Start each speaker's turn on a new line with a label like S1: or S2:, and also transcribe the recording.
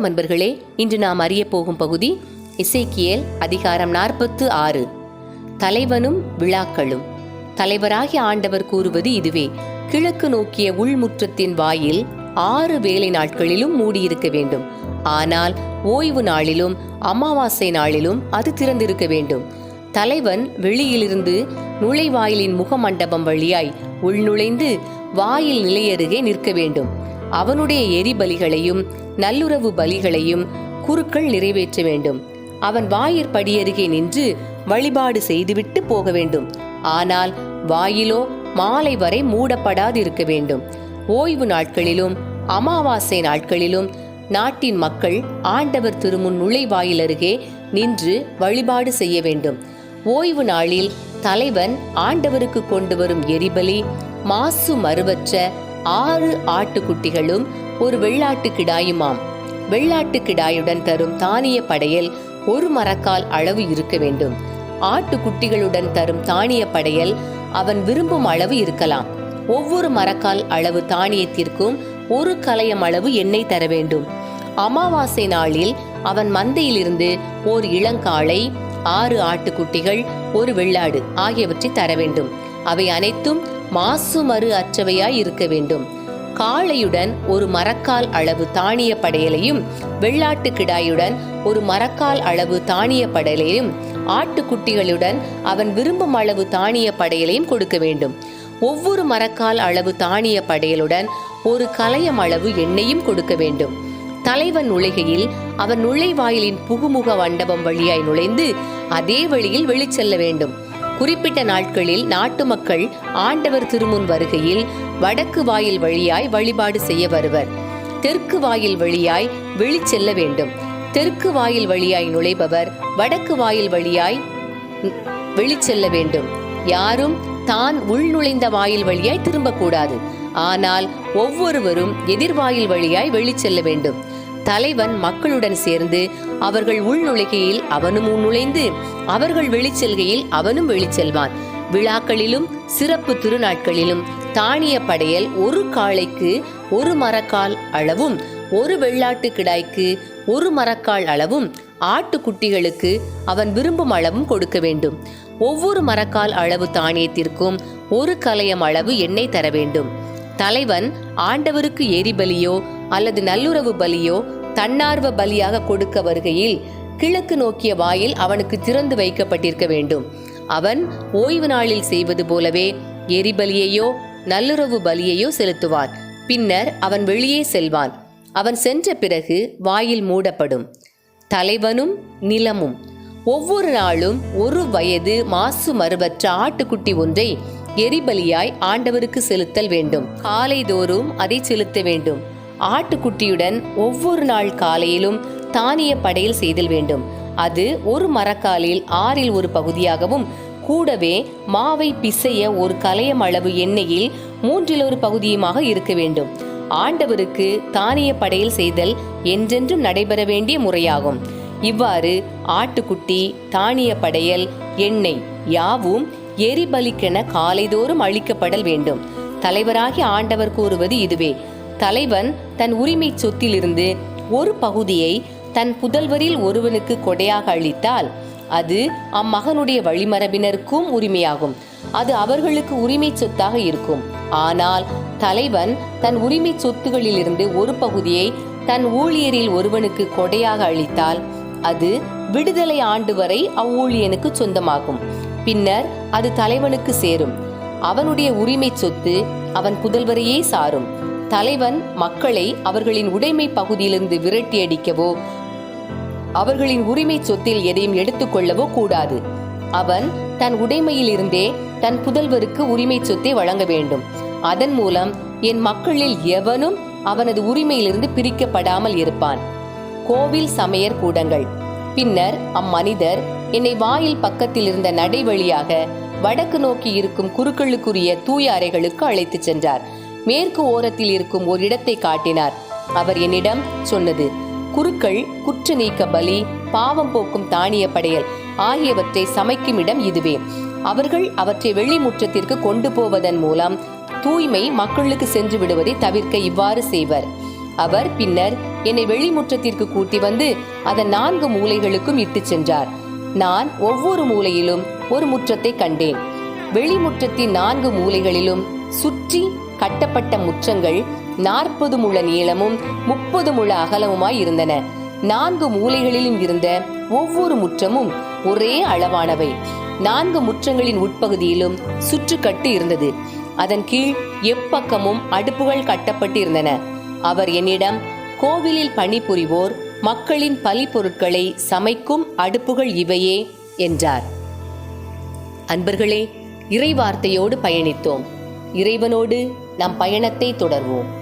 S1: வணக்கம் அன்பர்களே இன்று நாம் அறிய போகும் பகுதி இசைக்கியல் அதிகாரம் நாற்பத்து ஆறு. தலைவனும் விழாக்களும். தலைவராகிய ஆண்டவர் கூறுவது இதுவே கிழக்கு நோக்கிய உள்முற்றத்தின் வாயில் ஆறு வேலை நாட்களிலும் மூடியிருக்க வேண்டும். ஆனால் ஓய்வு நாளிலும் அமாவாசை நாளிலும் அது திறந்திருக்க வேண்டும். தலைவன் வெளியிலிருந்து நுழைவாயிலின் முகமண்டபம் வழியாய் உள்நுழைந்து வாயில் நிலையருகே நிற்க வேண்டும். அவனுடைய எரிபலிகளையும் நல்லுறவு பலிகளையும் குருக்கள் நிறைவேற்ற வேண்டும். அவன் வாயிற் படியருகே நின்று வழிபாடு செய்துவிட்டு போக வேண்டும். ஆனால் வாயிலோ மாலை வரை மூடப்படாது இருக்க வேண்டும். ஓய்வு நாட்களிலும் அமாவாசை நாட்களிலும் நாட்டின் மக்கள் ஆண்டவர் திருமுன் நுழைவாயில் அருகே நின்று வழிபாடு செய்ய வேண்டும். ஓய்வு நாளில் தலைவன் ஆண்டவருக்கு கொண்டு வரும் எரிபலி மாசு மறுவற்ற ஆறு ஆட்டுக்குட்டிகளும் ஒரு வெள்ளாட்டு கிடாயுமாம். வெள்ளாட்டு கிடாயுடன் தரும் தானிய படையல் ஒரு மரக்கால் அளவு இருக்க வேண்டும். ஆட்டுக்குட்டிகளுடன் தரும் தானிய படையல் அவன் விரும்பும் அளவு இருக்கலாம். ஒவ்வொரு மரக்கால் அளவு தானியத்திற்கும் ஒரு கலையம் அளவு எண்ணெய் தர வேண்டும். அமாவாசை நாளில் அவன் மந்தையிலிருந்து ஓர் இளங்காளை ஆறு ஆட்டுக்குட்டிகள் ஒரு வெள்ளாடு ஆகியவற்றை தர வேண்டும். அவை அனைத்தும் மாசு மறு அற்றவையாய் இருக்க வேண்டும். காளையுடன் ஒரு மரக்கால் அளவு தானிய படையலையும் வெள்ளாட்டு கிடாயுடன் ஒரு மரக்கால் அளவு தானிய படையலையும் ஆட்டுக்குட்டிகளுடன் அவன் விரும்பும் அளவு தானிய படையலையும் கொடுக்க வேண்டும். ஒவ்வொரு மரக்கால் அளவு தானிய படையலுடன் ஒரு கலையம் அளவு எண்ணெயும் கொடுக்க வேண்டும். தலைவன் நுழைகையில் அவன் நுழைவாயிலின் புகுமுக மண்டபம் வழியாய் நுழைந்து அதே வழியில் வெளிச்செல்ல வேண்டும். குறிப்பிட்ட நாட்களில் நாட்டு மக்கள் ஆண்டவர் திருமுன் வருகையில் வடக்கு வாயில் வழியாய் வழிபாடு செய்ய வருவர். தெற்கு வாயில் வழியாய் வெளிச்செல்ல வேண்டும். தெற்கு வாயில் வழியாய் நுழைபவர் வடக்கு வாயில் வழியாய் வெளிச்செல்ல வேண்டும். யாரும் தான் உள் நுழைந்த வாயில் வழியாய் திரும்பக்கூடாது. ஆனால் ஒவ்வொருவரும் எதிர்வாயில் வழியாய் வெளிச்செல்ல வேண்டும். தலைவன் மக்களுடன் சேர்ந்து அவர்கள் உள்நுழைகையில் அவனும் உள்நுழைந்து அவர்கள் வெளிச்செல்கையில் அவனும் வெளிச்செல்வான். விழாக்களிலும் சிறப்பு திருநாட்களிலும் தானிய படையல் ஒரு காளைக்கு ஒரு மரக்கால் அளவும் ஒரு வெள்ளாட்டு கிடாய்க்கு ஒரு மரக்கால் அளவும் ஆட்டுக்குட்டிகளுக்கு அவன் விரும்பும் அளவும் கொடுக்க வேண்டும். ஒவ்வொரு மரக்கால் அளவு தானியத்திற்கும் ஒரு கலையம் அளவு எண்ணெய் தர வேண்டும். தலைவன் ஆண்டவருக்கு எரிபலியோ அல்லது நல்லுறவு பலியோ தன்னார்வ பலியாக கொடுக்க வருகையில் கிழக்கு நோக்கிய வாயில் அவனுக்கு திறந்து வைக்கப்பட்டிருக்க வேண்டும். அவன் ஓய்வு நாளில் செய்வது போலவே எரிபலியையோ நல்லுறவு பலியையோ செலுத்துவான். பின்னர் அவன் வெளியே செல்வான். அவன் சென்ற பிறகு வாயில் மூடப்படும். தலைவனும் நிலமும். ஒவ்வொரு நாளும் ஒரு வயது மாசு மறுவற்ற ஆட்டுக்குட்டி ஒன்றை எரிபலியாய் ஆண்டவருக்கு செலுத்தல் வேண்டும். காலைதோறும் அதை செலுத்த வேண்டும். ஆட்டுக்குட்டியுடன் ஒவ்வொரு நாள் காலையிலும் தானிய படையல் செய்தல் வேண்டும். அது ஒரு மரக்காலில் ஆறில் ஒரு பகுதியாகவும் கூடவே மாவை பிசைய ஒரு கலையம் அளவு எண்ணெயில் மூன்றில் ஒரு பகுதியுமாக இருக்க வேண்டும். ஆண்டவருக்கு தானிய படையல் செய்தல் என்றென்றும் நடைபெற வேண்டிய முறையாகும். இவ்வாறு ஆட்டுக்குட்டி தானிய படையல் எண்ணெய் யாவும் எரிபலிக்கென காலைதோறும் அளிக்கப்படல் வேண்டும். தலைவராகி ஆண்டவர் கூறுவது இதுவே. தலைவன் தன் உரிமை சொத்திலிருந்து ஒரு பகுதியை தன் புதல்வரில் ஒருவனுக்கு கொடையாக அளித்தால் அது அம்மகனுடைய வழிமரபினருக்கும் உரிமையாகும். அது அவர்களுக்கு உரிமை சொத்தாக இருக்கும். ஆனால் தலைவன் தன் உரிமை சொத்துகளிலிருந்து ஒரு பகுதியை தன் ஊழியரில் ஒருவனுக்கு கொடையாக அளித்தால் அது விடுதலை ஆண்டு வரை அவ்வூழியனுக்கு சொந்தமாகும். பின்னர் அது தலைவனுக்கு சேரும். அவனுடைய உரிமை சொத்து அவன் புதல்வரையே சாரும். தலைவன் மக்களை அவர்களின் உடைமை பகுதியிலிருந்து விரட்டி அடிக்கவோ அவர்களின் உரிமை சொத்தில் எதையும் எடுத்துக்கொள்ளவோ கூடாது. அவன் தன் உடைமையில் இருந்தே தன் புதல்வருக்கு உரிமை சொத்தை வழங்க வேண்டும். அதன் மூலம் என் மக்களில் எவனும் அவனது உரிமையிலிருந்து பிரிக்கப்படாமல் இருப்பான். கோவில் சமையற் கூடங்கள். பின்னர் அம்மனிதர் என்னை வாயில் பக்கத்தில் இருந்த நடை வழியாக வடக்கு நோக்கி இருக்கும் குருக்களுக்குரிய தூய அறைகளுக்கு அழைத்துச் சென்றார். மேற்கு ஓரத்தில் இருக்கும் ஒரு இடத்தை காட்டினார். அவர் என்னிடம் சொன்னது குருக்கள் குற்ற நீக்க பலி பாவம் போக்கும் தானிய படையல் ஆகியவற்றை சமைக்கும் இடம் இதுவே. அவர்கள் அவற்றை வெளிமுற்றத்திற்கு கொண்டு போவதன் மூலம் தூய்மை மக்களுக்கு சென்று விடுவதை தவிர்க்க இவ்வாறு செய்வர். அவர் பின்னர் என்னை வெளிமுற்றத்திற்கு கூட்டி வந்து அதன் நான்கு மூலைகளுக்கும் இட்டுச் சென்றார். நான் ஒவ்வொரு மூலையிலும் ஒரு முற்றத்தை கண்டேன். வெளிமுற்றத்தின் நான்கு மூலைகளிலும் சுற்றி கட்டப்பட்ட முற்றங்கள் நாற்பது முழ நீளமும் முப்பது முழ அகலமுமாய் இருந்தன. நான்கு மூலைகளிலும் இருந்த ஒவ்வொரு முற்றமும் ஒரே அளவானவை. நான்கு முற்றங்களின் உட்பகுதியிலும் சுற்றுக்கட்டு இருந்தது. அதன் கீழ் எப்பக்கமும் அடுப்புகள் கட்டப்பட்டிருந்தன அவர் என்னிடம் கோவிலில் பணிபுரிவோர் மக்களின் பலி பொருட்களை சமைக்கும் அடுப்புகள் இவையே என்றார். அன்பர்களே இறைவார்த்தையோடு பயணித்தோம். இறைவனோடு நம் பயணத்தை தொடர்வோம்.